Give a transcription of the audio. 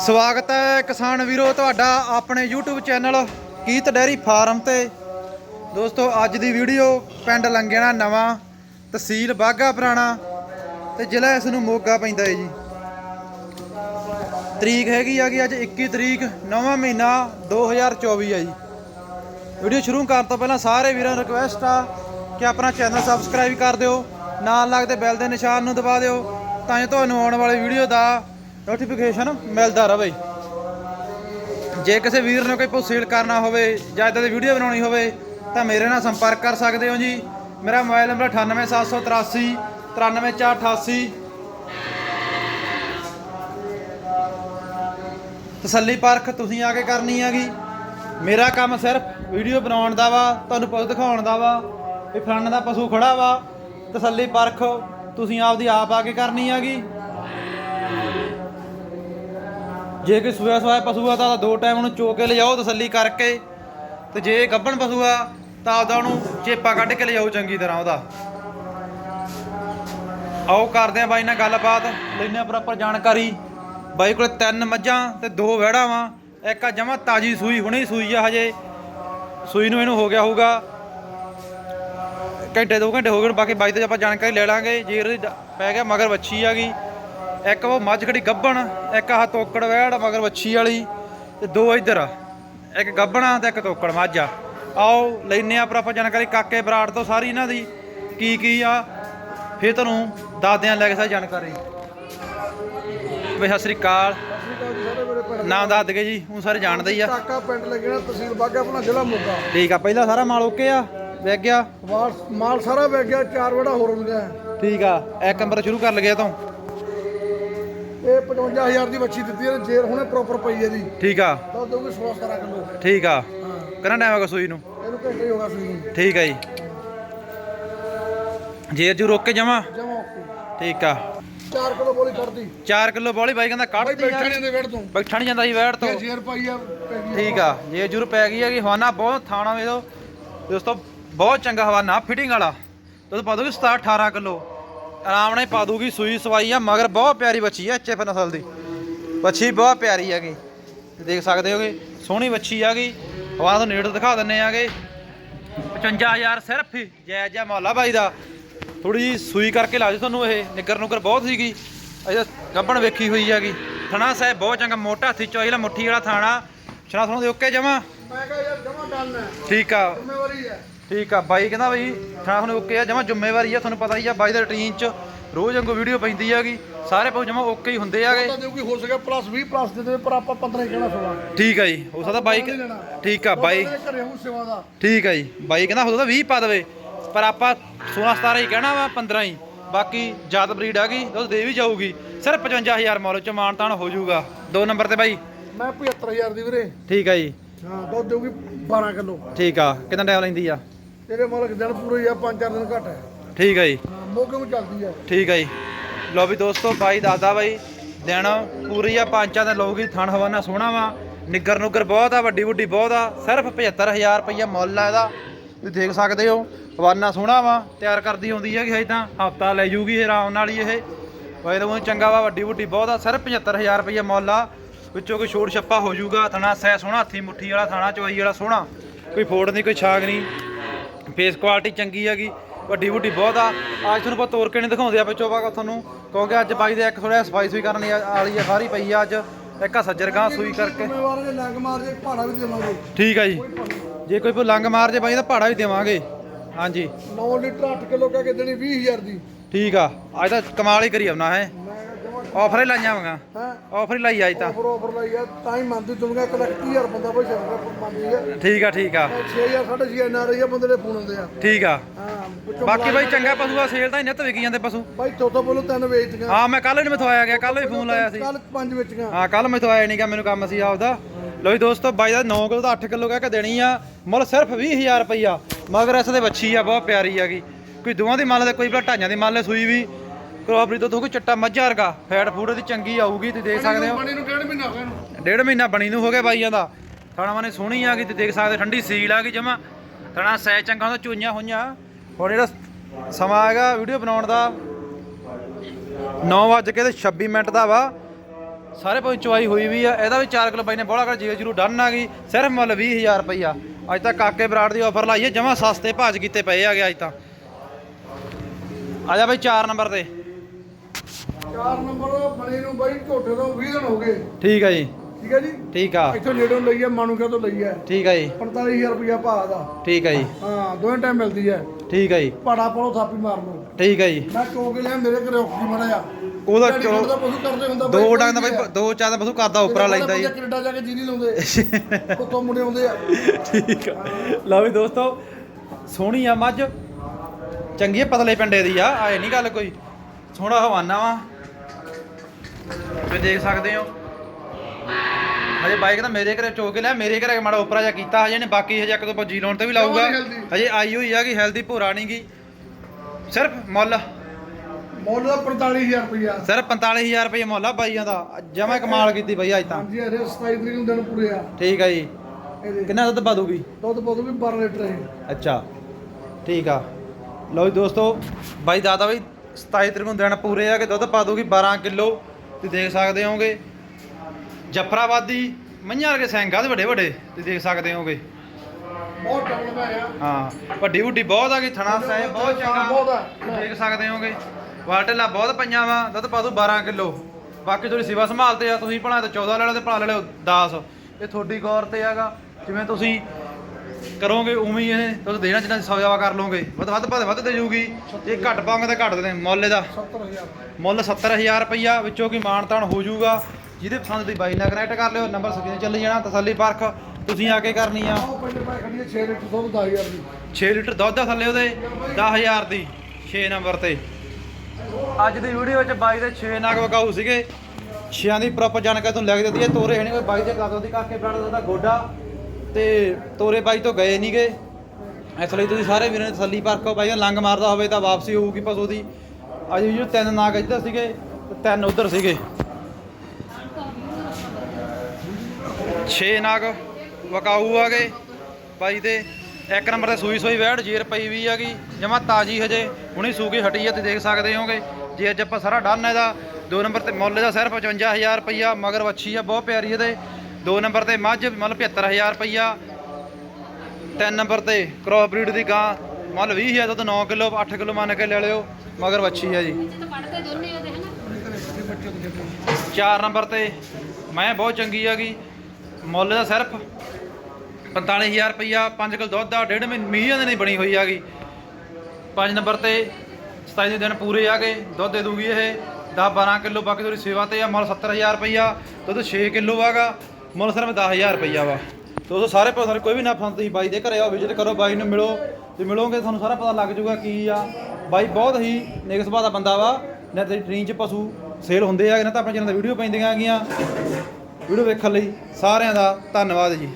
ਸਵਾਗਤ ਹੈ ਕਿਸਾਨ ਵੀਰੋ, ਤੁਹਾਡਾ ਆਪਣੇ YouTube ਚੈਨਲ ਕੀਤ ਡੈਰੀ ਫਾਰਮ ਤੇ। ਦੋਸਤੋ, ਅੱਜ ਦੀ ਵੀਡੀਓ ਪਿੰਡ ਲੰਗੇਣਾ ਨਵਾਂ, ਤਹਿਸੀਲ ਬਾਗਾ ਪੁਰਾਣਾ ਤੇ ਜ਼ਿਲ੍ਹਾ ਇਸ ਨੂੰ ਮੋਗਾ ਪੈਂਦਾ ਹੈ ਜੀ। ਤਰੀਕ ਹੈਗੀ ਆ ਕਿ ਅੱਜ 21 ਤਰੀਕ, ਨਵਾਂ ਮਹੀਨਾ 2024 ਹੈ ਜੀ। ਵੀਡੀਓ ਸ਼ੁਰੂ ਕਰਨ ਤੋਂ ਪਹਿਲਾਂ ਸਾਰੇ ਵੀਰਾਂ ਨੂੰ ਰਿਕੁਐਸਟ ਆ ਕਿ ਆਪਣਾ ਚੈਨਲ ਸਬਸਕ੍ਰਾਈਬ ਕਰ ਦਿਓ, ਨਾਲ ਲੱਗਦੇ ਬੈਲ ਦੇ ਨਿਸ਼ਾਨ ਨੂੰ ਦਬਾ ਦਿਓ, ਤਾਂ ਜੋ ਤੁਹਾਨੂੰ ਆਉਣ ਵਾਲੀ ਵੀਡੀਓ ਦਾ ਨੋਟੀਫਿਕੇਸ਼ਨ ਮਿਲਦਾ ਰਹੇ। ਜੇ ਕਿਸੇ ਵੀਰ ਨੇ ਕੋਈ ਪੋ ਸੇਲ ਕਰਨਾ ਹੋਵੇ ਜਾਂ ਇਦਾਂ ਦੀ ਵੀਡੀਓ ਬਣਾਉਣੀ ਹੋਵੇ, ਤਾਂ ਮੇਰੇ ਨਾਲ ਸੰਪਰਕ ਕਰ ਸਕਦੇ ਹੋ ਜੀ। ਮੇਰਾ ਮੋਬਾਈਲ ਨੰਬਰ 98783 93488 ਤਸੱਲੀ ਪਰਖ ਤੁਸੀਂ ਆ ਕੇ ਕਰਨੀ ਹੈਗੀ ਮੇਰਾ ਕੰਮ ਸਿਰਫ ਵੀਡੀਓ ਬਣਾਉਣ ਦਾ ਵਾ, ਤੁਹਾਨੂੰ ਪਸ਼ੂ ਦਿਖਾਉਣ ਦਾ ਵਾ ਇਹ ਫਲਾਣਾ ਦਾ ਪਸ਼ੂ ਖੜਾ ਵਾ। ਤਸੱਲੀ ਪਰਖ ਤੁਸੀਂ ਆਪਦੀ ਆਪ ਆ ਕੇ ਕਰਨੀ ਹੈਗੀ ਜੇ ਕੋਈ ਸੂਆ ਸਵਾਇਆ ਪਸ਼ੂ ਆ ਤਾਂ ਦੋ ਟਾਈਮ ਉਹਨੂੰ ਚੋ ਕੇ ਲਿਜਾਓ ਤਸੱਲੀ ਕਰਕੇ। ਤੇ ਜੇ ਗੱਭਣ ਪਸ਼ੂ ਆ ਤਾਂ ਆਪਦਾ ਉਹਨੂੰ ਚੇਪਾ ਕੱਢ ਕੇ ਲਿਜਾਓ ਚੰਗੀ ਤਰ੍ਹਾਂ ਉਹਦਾ। ਆਓ ਕਰਦੇ ਆ ਬਾਈ ਨਾਲ ਗੱਲਬਾਤ। ਲੈਨੇ ਆ ਪ੍ਰੋਪਰ ਜਾਣਕਾਰੀ। ਬਾਈ ਕੋਲ ਤਿੰਨ ਮੱਝਾਂ ਤੇ ਦੋ ਵਹਿੜਾਂ ਵਾਂ ਇੱਕ ਆ ਜਮਾ ਤਾਜੀ ਸੂਈ, ਹੁਣੇ ਸੂਈ ਆ ਹਜੇ। ਸੂਈ ਨੂੰ ਇਹਨੂੰ ਹੋ ਗਿਆ ਹੋਊਗਾ ਘੰਟੇ, ਦੋ ਘੰਟੇ ਹੋ ਗਏ ਬਾਕੀ ਬਾਈ ਤੇ ਆਪਾਂ ਜਾਣਕਾਰੀ ਲੈ ਲਾਂਗੇ। ਜੇ ਇਹਦੀ ਪੈ ਗਿਆ ਮਗਰ ਵੱਛੀ ਆ ਗਈ। ਇੱਕ ਉਹ ਮੱਝ ਖੜੀ ਗੱਭਣ ਇੱਕ ਆਹ ਤੋਕੜ ਵਹਿੜ ਮਗਰ ਵੱਛੀ ਵਾਲੀ ਤੇ ਦੋ ਇੱਧਰ। ਆ ਇੱਕ ਗੱਭਣਾ ਤੇ ਇੱਕ ਤੋਕੜ ਮੱਝ ਆ। ਆਓ ਲੈਨੇ ਆ ਪ੍ਰੋਪਰ ਜਾਣਕਾਰੀ ਕਾਕੇ ਬਰਾੜ ਤੋਂ ਸਾਰੀ ਇਹਨਾਂ ਦੀ। ਕੀ ਕੀ ਆ ਫਿਰ ਤੁਹਾਨੂੰ ਦਾਦਿਆਂ ਲੈ ਕੇ ਸਾਰੀ ਜਾਣਕਾਰੀ। ਬਈ ਸਤਿ ਸ੍ਰੀ ਅਕਾਲ। ਨਾਮ ਦੱਸ ਦਗੇ ਜੀ ਉਹ ਸਾਰੇ ਜਾਣਦੇ ਹੀ ਆ। ਟਾਕਾ ਪਿੰਡ ਲੱਗਣਾ ਤਹਿਸੀਲ ਬਾਗਾ ਆਪਣਾ ਜ਼ਿਲ੍ਹਾ ਮੋਗਾ। ਠੀਕ ਆ ਪਹਿਲਾਂ ਸਾਰਾ ਮਾਲ ਓਕੇ ਆ? ਵਿਕ ਗਿਆ? ਮਾਲ ਸਾਰਾ ਵੇਚ ਗਿਆ ਚਾਰ ਵੜਾ ਹੋਰ ਮਿਲਿਆ ਠੀਕ ਆ ਇੱਕ ਨੰਬਰ ਸ਼ੁਰੂ ਕਰ ਲਗਿਆ ਤੋਂ। ਇਹ 55000 ਦੀ ਬੱਚੀ ਦਿੱਤੀ ਹੈ ਜੇਰ ਹੁਣੇ ਪ੍ਰੋਪਰ ਪਈ ਹੈ ਜੀ। ਠੀਕ ਆ। ਤਾਂ ਦੋਗੇ 16 17 ਕਿਲੋ। ਠੀਕ ਆ। ਹਾਂ। ਕਿੰਨਾ ਟਾਈਮ ਹੋ ਗਿਆ ਸੂਈ ਨੂੰ? ਇਹਨੂੰ ਘੰਟੇ ਹੀ ਹੋਗਾ ਸੂਈ ਨੂੰ। ਠੀਕ ਆ ਜੀ। ਜੇਰ ਜੂ ਰੋਕ ਕੇ ਜਮਾ? ਜਮਾ ਓਕੇ। ਠੀਕ ਆ। 4 ਕਿਲੋ ਬੋਲੀ ਕਰਦੀ 4 ਕਿਲੋ ਬੋਲੀ ਬਾਈ ਕਹਿੰਦਾ ਕੱਢਦੀ ਬੈਠਾ ਆ ਨਹੀਂ ਦੇ ਵੇੜ ਤੋਂ ਬੈਠਾ ਨਹੀਂ ਜਾਂਦਾ ਸੀ ਵੈੜ ਤੋਂ। ਜੇਰ ਪਾਈ ਆ ਠੀਕ ਆ। ਜੇ ਜੁਰ ਪੈ ਗਈ ਹੈਗੀ। ਹਵਾਨਾ ਬਹੁਤ ਥਾਣਾ ਵੇਦੋ ਦੋਸਤੋ ਬਹੁਤ ਚੰਗਾ ਹਵਾਨਾ। ਫਿਟਿੰਗ ਵਾਲਾ। ਤੁਸੀਂ ਪਾ ਦੋਗੇ 17 18 ਕਿਲੋ। ਆਰਾਮ ਨਾਲ ਪਾ ਦੂਗੀ ਸੂਈ ਸਵਾਈ ਆ ਮਗਰ ਬਹੁਤ ਪਿਆਰੀ ਬੱਚੀ ਆ ਐਚਐਫ ਨਸਲ ਦੀ ਬੱਚੀ ਬਹੁਤ ਪਿਆਰੀ ਹੈਗੀ। ਦੇਖ ਸਕਦੇ ਹੋਗੇ ਸੋਹਣੀ ਬੱਚੀ ਹੈਗੀ। ਹਵਾ ਤੋਂ ਨੇੜੇ ਦਿਖਾ ਦਿੰਨੇ ਆਗੇ 55000 ਸਿਰਫ ਹੀ ਜਾਇਜ਼ ਜਿਹਾ ਮੌਲਾ ਬਾਈ ਦਾ। ਥੋੜੀ ਜੀ ਸੂਈ ਕਰਕੇ ਲਾ ਜੀ ਤੁਹਾਨੂੰ ਇਹ ਨਿੱਗਰ ਨੁੱਗਰ ਬਹੁਤ ਸੀਗੀ। ਅਜਾ ਗੱਬਣ ਵੇਖੀ ਹੋਈ ਹੈਗੀ। ਥਣਾ ਸਾਹਿਬ ਬਹੁਤ ਚੰਗਾ ਮੋਟਾ ਹੱਥੀ ਚੋਈ ਵਾਲਾ ਮੁੱਠੀ ਵਾਲਾ ਥਾਣਾ। ਛਣਾ ਸੁਣਾ ਦੇ ਓਕੇ ਜਮਾ? ਮੈਂ ਕਿਹਾ ਯਾਰ ਜਮਾ ਡਾਲਣਾ ਹੈ। ਠੀਕ ਆ। ਠੀਕ ਆ ਬਾਈ ਕਹਿੰਦਾ ਬਈ ਥਣਾ ਸੁਣਾ ਓਕੇ ਆ ਜਮਾ ਜ਼ਿੰਮੇਵਾਰੀ ਆ ਤੁਹਾਨੂੰ ਪਤਾ ਹੀ ਆ ਬਾਈ ਦਾ ਰੂਟੀਨ ਚ ਰੋਜ਼ ਵਾਂਗੂ ਵੀਡੀਓ ਪੈਂਦੀ ਹੈਗੀ ਸਾਰੇ ਪਾਉ ਜਮਾ ਓਕੇ ਹੀ ਹੁੰਦੇ ਹੈਗੇ। ਤਾਂ ਦੇਊਗੀ ਹੋ ਸਕਿਆ ਪਲੱਸ 20 ਪਲੱਸ ਦੇ ਦੇ ਪਰ ਆਪਾਂ 15 ਹੀ ਕਹਿਣਾ ਸੋਲਾ। ਠੀਕ ਆ ਜੀ ਹੋ ਸਕਦਾ ਬਾਈ ਠੀਕ ਆ ਬਾਈ। ਘਰੇ ਹੂੰ ਸੇਵਾ ਦਾ। ਠੀਕ ਆ ਜੀ ਬਾਈ ਕਹਿੰਦਾ ਹੋ ਸਕਦਾ 20 ਪਾ ਦੇਵੇ ਪਰ ਆਪਾਂ 16 17 ਹੀ ਕਹਿਣਾ ਵਾ 15 ਹੀ। ਬਾਕੀ ਜਾਤ ਬਰੀਡ ਆ ਗਈ ਦੁੱਧ ਦੇ ਵੀ ਜਾਊਗੀ। ਸਿਰਫ 55000 ਮੁੱਲ ਚ ਮਾਨਤਾਨ ਹੋ ਜਾਊਗਾ। ਦੋ ਨੰਬਰ ਤੇ ਬਾਈ। ਮੈਂ 75000 ਦੀ ਵੀਰੇ। ਠੀਕ ਆ ਜੀ। ਹਾਂ ਦੁੱਧ ਦੇਊਗੀ 12 ਕਿਲੋ। ਠੀਕ ਆ ਕਿੰਨਾ ਟਾਈਮ ਲੈਂਦੀ ਆ? ਤੇਰੇ ਮਾਲਕ ਦਿਨ ਪੂਰੇ ਹੀ ਆ 5-4 ਦਿਨ ਘੱਟ ਹੈ ਠੀਕ ਆ ਜੀ। ਹਾਂ ਮੋਗੇ ਨੂੰ ਚੱਲਦੀ ਹੈ ਠੀਕ ਆ ਜੀ। ਲੋ ਵੀ ਦੋਸਤੋ ਬਾਈ ਦੱਸਦਾ ਬਾਈ ਦਿਨ ਪੂਰੀ ਆ ਪੰਜਾਂ ਦਾ ਲਊਗੀ ਥਣ ਹਵਾਨਾ ਸੋਹਣਾ ਵਾ। ਨਿੱਗਰ ਨੁੱਗਰ ਬਹੁਤ ਆ ਵੱਡੀ ਵੱਡੀ ਬਹੁਤ ਆ ਸਿਰਫ 75000 ਰੁਪਈਆ ਮੁੱਲ ਆ ਇਹਦਾ। ਤੁਸੀਂ ਦੇਖ ਸਕਦੇ ਹੋ ਹਵਾਨਾ ਸੋਹਣਾ ਵਾ ਤਿਆਰ ਕਰਦੀ ਹੁੰਦੀ ਹੈਗੀ ਹਜੇ ਤਾਂ ਹਫਤਾ ਲੈ ਜੂਗੀ ਇਹ ਆਰਾਮ ਨਾਲ ਹੀ ਇਹ। ਬਾਈ ਦਾ ਚੰਗਾ ਵਾ ਵੱਡੀ ਵੱਡੀ ਬਹੁਤ ਆ ਸਿਰਫ 75000 ਰੁਪਈਆ ਮੁੱਲ ਆ। ਵਿੱਚੋਂ ਕੋਈ ਛੋੜ ਛੱਪਾ ਹੋ ਜਾਊਗਾ ਥਣਾ ਸੈ ਸੋਹਣਾ ਹੱਥੀ ਮੁੱਠੀ ਵਾਲਾ ਥਾਣਾ ਚਵਾਈ ਵਾਲਾ ਸੋਹਣਾ। ਕੋਈ ਫੋੜ ਨਹੀਂ ਕੋਈ ਛਾਗ ਨਹੀਂ। ਫੇਸ ਕੁਆਲਿਟੀ ਚੰਗੀ ਹੈਗੀ ਵੱਡੀ ਵੱਡੀ ਬਹੁਤ ਆ। ਅੱਜ ਤੁਹਾਨੂੰ ਬਹੁਤ ਤੋਰ ਕੇ ਨਹੀਂ ਦਿਖਾਉਂਦੇ ਆ ਵਿੱਚੋਂ ਵਾ ਤੁਹਾਨੂੰ। ਕਿਉਂਕਿ ਅੱਜ ਬਾਈ ਦੇ ਇੱਕ ਥੋੜਾ ਸਪਾਈਸ ਵੀ ਕਰਨੀ ਆ- ਵਾਲੀ ਆ ਸਾਰੀ ਪਈ ਆ ਅੱਜ। ਇੱਕ ਆ ਸੱਜਰ ਗਾਂ ਸੂਈ ਕਰਕੇ। ਜ਼ਿੰਮੇਵਾਰ ਜੇ ਲੰਗ ਮਾਰ ਜੇ ਭਾੜਾ ਵੀ ਦੇਵਾਂਗੇ ਠੀਕ ਆ ਜੀ। ਜੇ ਕੋਈ ਲੰਗ ਮਾਰ ਜੇ ਬਾਈ ਤਾਂ ਭਾੜਾ ਵੀ ਦੇਵਾਂਗੇ। ਹਾਂਜੀ। 9 ਲੀਟਰ 8 ਕਿਲੋ ਕਹਿ ਕੇ ਦੇਣੀ 20000 ਦੀ। ਠੀਕ ਆ। ਅੱਜ ਤਾਂ ਕਮਾਲ ਹੀ ਕਰੀ ਆਉਣਾ ਹੈ। ਆਫਰ ਹੀ ਲਾਈਆਂ ਵਾਂਗਾ। ਹੈ? ਆਫਰ ਹੀ ਲਾਈ ਅੱਜ ਤਾਂ। ਆਫਰ ਆਫਰ ਲਈ ਆ। ਤਾਂ ਹੀ ਮੰਨਦੀ ਤੁਮਗਾ 1 ਲੱਖ 30000 ਬੰਦਾ ਬਈ ਸ਼ਰਤ ਮੰਨਦੀ ਹੈ ਠੀਕ ਆ ਠੀਕ ਆ। 6000 6.5 ਐਨ ਆਰ ਆਈ ਆ ਬੰਦੇ ਦੇ ਫੋਨ ਆਉਂਦੇ ਆ। ਠੀਕ ਆ। ਹਾਂ ਬਾਕੀ ਬਾਈ ਚੰਗਾ ਪਸ਼ੂ ਆ ਸੇਲ ਤਾਂ ਹੀ ਨਿੱਤ ਵਿਕੀ ਜਾਂਦੇ ਪਸ਼ੂ। ਬਾਈ ਚੌਥਾ ਬੋਲੋ ਤਿੰਨ ਵੇਚਦੀਆਂ ਹਾਂ ਮੈਂ ਕੱਲ ਨਹੀਂ ਮੈਥੋਂ ਆਇਆ ਗਿਆ ਕੱਲ ਵੀ ਫੋਨ ਲਾਇਆ ਸੀ। ਕੱਲ ਪੰਜ ਵੇਚੀਆਂ ਹਾਂ ਕੱਲ ਮੈਥੋਂ ਆਇਆ ਨਹੀਂਗਾ ਮੈਨੂੰ ਕੰਮ ਸੀ ਆਪਦਾ। ਲੋ ਜੀ ਦੋਸਤੋ ਬਾਈ ਦਾ 9 ਕਿਲੋ ਦਾ 8 ਕਿਲੋ ਕਹਿ ਕੇ ਦੇਣੀ ਆ। ਮੁੱਲ ਸਿਰਫ 20000 ਰੁਪਈਆ। ਮਗਰ ਇਸ ਦੇ ਵੱਛੀ ਆ ਬਹੁਤ ਪਿਆਰੀ ਹੈਗੀ ਕੋਈ ਦੋਵਾਂ ਦੀ ਮੰਨ ਲੈ ਕੋਈ ਭਲਾ ਢਾਈਆਂ ਦੀ ਮੰਨ ਲੈ ਸੂਈ ਵੀ। ਕ੍ਰੋਬਰੀ ਤੋਂ ਕੋਈ ਚੱਟਾ ਮੱਝਾ ਵਰਗਾ। ਫੈਟ ਫੂਡ ਦੀ ਚੰਗੀ ਆਊਗੀ ਤੇ ਦੇਖ ਸਕਦੇ ਹੋ। ਮਣੀ ਨੂੰ ਡੇਢ ਮਹੀਨਾ ਹੋ ਗਿਆ ਇਹਨੂੰ। ਡੇਢ ਮਹੀਨਾ ਬਣੀ ਨੂੰ ਹੋ ਗਿਆ ਬਾਈਆਂ ਦਾ। ਥਾਣਾ ਮਾਨੇ ਸੋਹਣੀ ਆ ਗਈ ਤੇ ਦੇਖ ਸਕਦੇ ਠੰਡੀ ਸੀਲ ਆ ਗਈ ਜਮਾ। ਥਾਣਾ ਸੈ ਚੰਗਾ ਹੁੰਦਾ ਚੂਈਆਂ ਹੋਈਆਂ। ਹੁਣ ਜਿਹੜਾ ਸਮਾਂ ਹੈਗਾ ਵੀਡੀਓ ਬਣਾਉਣ ਦਾ 9 ਵਜੇ ਕੇ ਤੇ 26 ਮਿੰਟ ਦਾ ਵਾ। ਸਾਰੇ ਪਹੁੰਚ ਚੁਆਈ ਹੋਈ ਵੀ ਆ ਇਹਦਾ ਵੀ 4 ਕਿਲੋ ਬਾਈ ਨੇ ਬੋਲਾ ਕਰ ਜੀਰੋ ਡਨ ਆ ਗਈ ਸਿਰਫ ਮੁੱਲ 20000 ਰੁਪਈਆ। ਅੱਜ ਤਾਂ ਕਾਕੇ ਬਰਾੜ ਦੀ ਆਫਰ ਲਾਈ ਹੈ ਜਮਾ ਸਸਤੇ ਭਾਜ ਕੀਤੇ ਪਏ ਆ ਅੱਜ ਤਾਂ। ਆ ਜਾ ਬਾਈ 4 ਨੰਬਰ ਤੇ। ਚਾਰ ਨੰਬਰ ਬਣੇ ਨੂੰ ਬਾਈ ਝੋਟੇ ਤੋਂ 20 ਦਿਨ ਹੋ ਗਏ। ਠੀਕ ਹੈ ਜੀ। ਠੀਕ ਹੈ ਜੀ? ਠੀਕ ਆ। ਇੱਥੋਂ ਨੇੜੋਂ ਲਈ ਹੈ ਮਾਨੂਕਾ ਤੋਂ ਲਈ ਹੈ ਠੀਕ ਹੈ ਜੀ। 45000 ਰੁਪਇਆ ਭਾਅ ਦਾ। ਠੀਕ ਹੈ ਜੀ। ਹਾਂ ਦੋਵੇਂ ਟਾਈਮ ਮਿਲਦੀ ਹੈ ਠੀਕ ਹੈ ਜੀ। ਪਾੜਾ ਪੜੋ ਥਾਪੀ ਮਾਰ ਲਓ ਠੀਕ ਹੈ ਜੀ। ਮੈਂ ਚੋ ਕੇ ਲਿਆ ਮੇਰੇ ਘਰੇ ਔਖੀ ਮੜਾ ਆ ਉਹਦਾ ਚਲੋ ਪਸ਼ੂ ਦੋ ਡੰਗ ਦਾ ਬਾਈ ਦੋ ਚਾਰ ਦਾ ਬਸੂ ਕਰਦਾ ਉਪਰਾ ਲੈਂਦਾ ਜੀ। ਕੈਨੇਡਾ ਜਾ ਕੇ ਜੀ ਨਹੀਂ ਲਾਉਂਦੇ। ਉੱਥੋਂ ਮੁੰਡੇ ਆਉਂਦੇ ਆ। ਠੀਕ ਆ। ਲਓ ਵੀ ਦੋਸਤੋ ਸੋਹਣੀ ਆ ਮੱਝ। ਚੰਗੀ ਪਤਲੇ ਪਿੰਡੇ ਦੀ ਆ ਆਏ ਨਹੀਂ ਗੱਲ ਕੋਈ। ਸੋਹਣਾ ਹਵਾਨਾ ਵਾ। ਤੁਸੀਂ ਦੇਖ ਸਕਦੇ ਹੋ। ਹਜੇ ਬਾਈਕ ਤਾਂ ਮੇਰੇ ਘਰੇ ਚੋ ਕੇ ਲਿਆ ਮੇਰੇ ਘਰੇ ਮਾੜਾ ਉਪਰਾ ਜਾ ਕੀਤਾ ਹਜੇ ਨੇ ਬਾਕੀ ਹਜੇ ਇੱਕ ਦੋ ਜੀ ਲਾਉਣ ਤੇ ਵੀ ਲਾਊਗਾ। ਹਜੇ ਆਈ ਹੋਈ ਆ ਕਿ ਹੈਲਦੀ ਭੋਰਾ ਨਹੀਂ ਗੀ। ਸਿਰਫ ਮੁੱਲ। ਮੁੱਲ ਦਾ 45000 ਰੁਪਇਆ ਸਿਰਫ 45000 ਰੁਪਏ ਮੁੱਲ ਆ ਬਾਈਆਂ ਦਾ। ਜਮਾ ਕਮਾਲ ਕੀਤੀ ਬਈ ਅੱਜ ਤਾਂ। ਹਾਂਜੀ ਇਹ 27 ਤਰੀਕ ਨੂੰ ਦਿਨ ਪੂਰੇ ਆ। ਠੀਕ ਆ ਜੀ। ਕਿੰਨਾ ਦੁੱਧ ਪਾ ਦੂਗੀ ਦੁੱਧ ਬੋਧ ਵੀ 12 ਲੀਟਰ ਅੱਛਾ। ਠੀਕ ਆ। ਲਓ ਜੀ ਦੋਸਤੋ ਬਾਈ ਦਾਦਾ ਵੀ 27 ਤਰੀਕ ਨੂੰ ਦਿਨ ਪੂਰੇ ਆ ਕਿ ਦੁੱਧ ਪਾ ਦੂਗੀ 12 ਕਿਲੋ। ਤੁਸੀਂ ਦੇਖ ਸਕਦੇ ਹੋਗੇ ਜਫਰਾਬਾਦੀ ਮਈਆਂ ਵਰਗੇ ਸਿੰਗਾਂ ਦੇ ਵੱਡੇ ਵੱਡੇ ਤੁਸੀਂ ਦੇਖ ਸਕਦੇ ਹੋਗੇ ਬਹੁਤ ਟਾਈਮ ਲਗਾਇਆ ਹਾਂ ਵੱਡੀ ਵੱਡੀ ਬਹੁਤ ਆ ਗਈ ਥਣਾ ਸਹਿ ਬਹੁਤ ਚੰਗਾ। ਬਹੁਤ ਆ। ਦੇਖ ਸਕਦੇ ਹੋਗੇ ਵਾਟਲਾ ਬਹੁਤ ਪਈਆਂ ਵਾ ਦੁੱਧ ਪਾ ਦੂ 12 ਕਿਲੋ। ਬਾਕੀ ਤੁਸੀਂ ਸੇਵਾ ਸੰਭਾਲਦੇ ਆ ਤੁਸੀਂ ਭਲਾ ਤੇ 14 ਲੈ ਲਓ ਤੇ ਭਲਾ ਲੈ ਲਓ 10 ਇਹ ਤੁਹਾਡੀ ਗੌਰ ਤੇ ਹੈਗਾ ਜਿਵੇਂ ਤੁਸੀਂ ਕਰੋਗੇ, ਉਵੇਂ ਹੀ ਇਹ ਤੁਸੀਂ ਦੇਣਾ ਜਿੰਨਾ ਸੌਜਾਵਾ ਕਰ ਲਓਗੇ। ਵੱਧ ਵੱਧ ਭਾਵੇਂ ਵੱਧ ਦੇ ਜੂਗੀ। ਜੇ ਘੱਟ ਪਾਉਂਗੇ ਤਾਂ ਘੱਟ ਦੇ ਮੁੱਲ ਇਹਦਾ। 70000 ਮੁੱਲ 70000 ਰੁਪਈਆ ਵਿੱਚੋਂ ਕੀ ਮਾਨਤਾਨ ਹੋ ਜਾਊਗਾ ਜਿਹਦੇ ਪਸੰਦ ਦੀ ਬਾਈ ਨਾਲ ਕਨੈਕਟ ਕਰ ਲਿਓ, ਨੰਬਰ ਸਕਰੀਨ ਚੱਲੀ ਜਾਣਾ, ਤਸੱਲੀ ਪਰਖ। ਤੁਸੀਂ ਆ ਕੇ ਕਰਨੀ ਆ। 6 ਲੀਟਰ ਦੁੱਧ 10000 ਦੀ 6 ਲੀਟਰ ਦੁੱਧ ਆ ਥੱਲੇ ਉਹਦੇ 10000 ਦੀ 6 ਨੰਬਰ ਤੇ। ਅੱਜ ਦੀ ਵੀਡੀਓ ਵਿੱਚ ਬਾਈ ਦੇ 6 ਨਗ ਵਕਾਊ ਸੀਗੇ। ਛਿਆਂ ਦੀ ਪ੍ਰੋਪਰ ਜਾਣਕਾਰੀ ਤੁਹਾਨੂੰ ਲੈ ਕੇ ਦਿੱਤੀ ਹੈ। ਤੋਰੇ ਹੈ ਕੋਈ ਬਾਈ ਦੇ ਕਾਗਜ਼ ਦੀ ਕਾਕੇ ਬਰਾੜ ਦਾ ਗੋਡਾ। ਤੇ ਤੋਰੇ ਬਾਈ ਤੋਂ ਗਏ ਨਹੀਂ ਨਹੀਂਗੇ ਇਸ ਲਈ ਤੁਸੀਂ ਸਾਰੇ ਵੀਰਾਂ ਨੇ ਤਸੱਲੀ ਪਰਖੋ ਬਾਈ ਲੰਗ ਮਾਰਦਾ ਹੋਵੇ ਤਾਂ ਵਾਪਸੀ ਹੋਊਗੀ ਪਸ਼ੂ ਦੀ। ਅੱਜ ਵੀ ਜੋ ਤਿੰਨ ਨਾਗ ਇੱਧਰ ਸੀਗੇ, ਤੇ ਤਿੰਨ ਉੱਧਰ ਸੀਗੇ। ਛੇ ਨਾਗ ਵਕਾਊ ਆ ਗਏ ਬਾਈ ਦੇ। ਇੱਕ ਨੰਬਰ ਤੇ ਸੂਈ ਸੂਈ ਵੈੜ ਜੇਰ ਪਈ ਵੀ ਹੈਗੀ ਜਮਾ ਤਾਜੀ ਹਜੇ, ਹੁਣੀ ਸੂਗੀ ਹਟੀ ਆ ਤੇ ਦੇਖ ਸਕਦੇ ਹੋਗੇ। ਜੇ ਅੱਜ ਆਪਾਂ ਸਾਰਾ ਡਨ ਇਹਦਾ, ਦੋ ਨੰਬਰ ਤੇ ਮੁੱਲ ਦਾ ਸਿਰਫ 55000 ਰੁਪਈਆ, ਮਗਰ ਵੱਛੀ ਆ, ਬਹੁਤ ਪਿਆਰੀ ਇਹਦੇ। ਦੋ ਨੰਬਰ ਤੇ ਮੱਝ ਮੁੱਲ 75000 ਰੁਪਈਆ। ਤਿੰਨ ਨੰਬਰ ਤੇ ਕ੍ਰੋਸ ਬਰੀਡ ਦੀ ਗਾਂ ਮੁੱਲ 20000 ਦੁੱਧ 9 ਕਿਲੋ 8 ਕਿਲੋ ਮੰਨ ਕੇ ਲੈ ਲਿਓ ਮਗਰ ਵੱਛੀ ਆ ਜੀ। ਚਾਰ ਨੰਬਰ ਤੇ ਮੈਂ ਬਹੁਤ ਚੰਗੀ ਹੈਗੀ ਮੁੱਲ ਦਾ ਸਿਰਫ 45000 ਰੁਪਈਆ 5 ਕਿਲੋ ਦੁੱਧ ਦਾ ਡੇਢ ਮਹੀਨੇ ਦੀ ਨਹੀਂ ਬਣੀ ਹੋਈ ਹੈਗੀ ਪੰਜ ਨੰਬਰ ਤੇ 27 ਦੇ ਦਿਨ ਪੂਰੇ ਆ ਗਏ ਦੁੱਧ ਦੇ ਦੂਗੀ ਇਹ 10 12 ਕਿਲੋ ਬਾਕੀ ਤੁਹਾਡੀ ਸੇਵਾ ਤੇ ਆ ਮੁੱਲ 70000 ਰੁਪਈਆ ਦੁੱਧ 6 ਕਿਲੋ ਆਗਾ ਮੁੱਲ ਸਿਰਫ 10000 ਰੁਪਈਆ ਵਾ। ਦੋਸਤੋ ਸਾਰੇ ਪਾਸੇ ਕੋਈ ਵੀ ਨਾ ਫੋਨ ਤੁਸੀਂ ਬਾਈ ਦੇ ਘਰੇ ਆਓ ਵਿਜ਼ਿਟ ਕਰੋ, ਬਾਈ ਨੂੰ ਮਿਲੋ। ਤੇ ਮਿਲੋਗੇ ਤੁਹਾਨੂੰ ਸਾਰਾ ਪਤਾ ਲੱਗ ਜਾਊਗਾ ਕੀ ਆ। ਬਾਈ ਬਹੁਤ ਹੀ ਨੇਕ ਸੁਭਾਅ ਦਾ ਬੰਦਾ ਵਾ। ਨਾ ਤੇ ਟ੍ਰੇਨ 'ਚ ਪਸ਼ੂ ਸੇਲ ਹੁੰਦੇ ਆ, ਨਾ ਤਾਂ ਆਪਣੇ ਚੈਨਲ ਤੇ ਵੀਡੀਓ ਪੈਂਦੀਆਂ ਹੈਗੀਆਂ। ਵੀਡੀਓ ਵੇਖਣ ਲਈ ਸਾਰਿਆਂ ਦਾ ਧੰਨਵਾਦ ਜੀ।